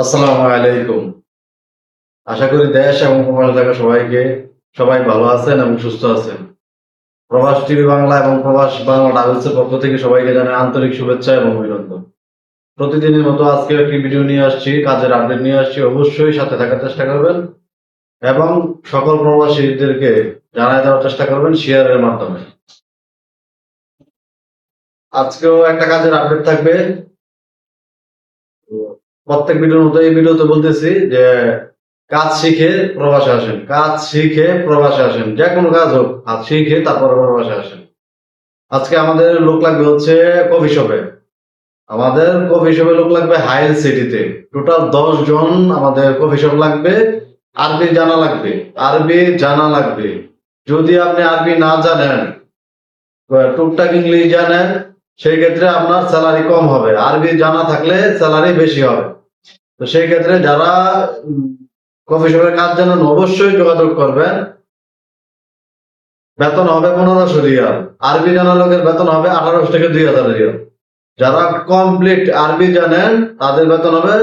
আসসালামু আলাইকুম। আশা করি দেশ এবং প্রবাস থাকা সবাইকে সবাই ভালো আছেন এবং সুস্থ আছেন। প্রবাস টিভি বাংলা এবং প্রবাস বাংলা ট্রাভেলসের পক্ষ থেকে সবাইকে জানাই আন্তরিক শুভেচ্ছা এবং অভিনন্দন। প্রতিদিনের মতো আজকে একটি ভিডিও নিয়ে আসছি, কাজের আপডেট নিয়ে আসছি, অবশ্যই সাথে থাকার চেষ্টা করবেন এবং সকল প্রবাসীদেরকে জানাই দেওয়ার চেষ্টা করবেন শেয়ারের মাধ্যমে। আজকেও একটা কাজের আপডেট থাকবে। প্রত্যেক ভিডিওর মতো এই ভিডিওতে বলতেছি যে, কাজ শিখে প্রবাসে আসেন। কাজ শিখে প্রবাসে আসেন। যে কোনো কাজ হোক, কাজ শিখে তারপরে প্রবাসে আসেন। আজকে আমাদের লোক লাগবে হচ্ছে কফি শপে। আমাদের কফি শপে লোক লাগবে হাইল সিটিতে। টোটাল দশ জন আমাদের কফি শপ লাগবে, আরবি জানা লাগবে, আরবি জানা লাগবে। যদি আপনি আরবি না জানেন টুকটাক ইংলিশ জানেন সেই ক্ষেত্রে আপনার স্যালারি কম হবে। আরবি জানা থাকলে স্যালারি বেশি হবে। তো সেই ক্ষেত্রে যারা কফি শপের কাজ জানেন, অবশ্যই যোগাযোগ করবেন। বেতন হবে পনেরোশো রিয়াল। আরবি জানা লোকের বেতন হবে আঠারোশো থেকে দুই হাজার রিয়াল। যারা কমপ্লিট আরবি জানেন, তাদের বেতন হবে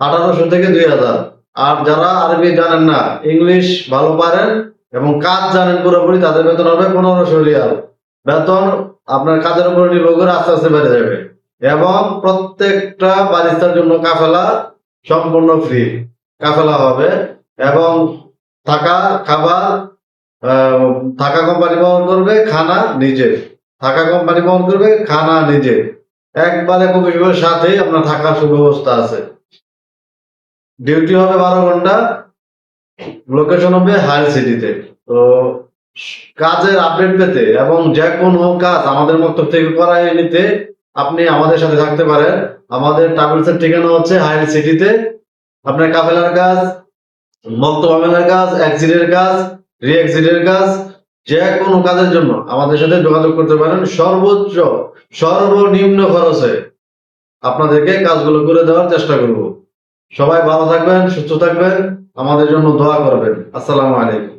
আঠারোশো থেকে দুই হাজার। আর যারা আরবি জানেন না, ইংলিশ ভালো পারেন এবং কাজ জানেন পুরোপুরি, তাদের বেতন হবে পনেরোশো রিয়াল। বেতন আপনার কাজের উপর নির্ভর করে আস্তে আস্তে বেড়ে যাবে। এবং প্রত্যেকটা বারিস্তার জন্য কাফেলা সম্পূর্ণ ফ্রি কাফেলা হবে এবং থাকা খাবার থাকা কোম্পানি বহন করবে, খানা নিজে। থাকা কোম্পানি বহন করবে, খানা নিজে। একবারে কফিসের সাথে আপনার থাকার সুব্যবস্থা আছে। ডিউটি হবে বারো ঘণ্টা লোকেশন হবে হায়ার সিটিতে তো কাজের আপডেট পেতে এবং যে কোনো কাজ আমাদের মক্তব থেকে করাই নিতে আপনি আমাদের সাথে থাকতে পারেন। আমাদের ট্রাভেলসের ঠিকানা হচ্ছে হায়ার সিটিতে আপনার কাফেলার কাজ মক্তব আমেলার কাজ অ্যাক্সিডেন্টের কাজ রিঅ্যাক্সিডেন্টের কাজ, যে কোনো কাজের জন্য আমাদের সাথে যোগাযোগ করতে পারেন। সর্বোচ্চ, সর্বনিম্ন খরচে আপনাদেরকে কাজগুলো করে দেওয়ার চেষ্টা করব। সবাই ভালো থাকবেন, সুস্থ থাকবেন, আমাদের জন্য দোয়া করবেন। আসসালামু আলাইকুম।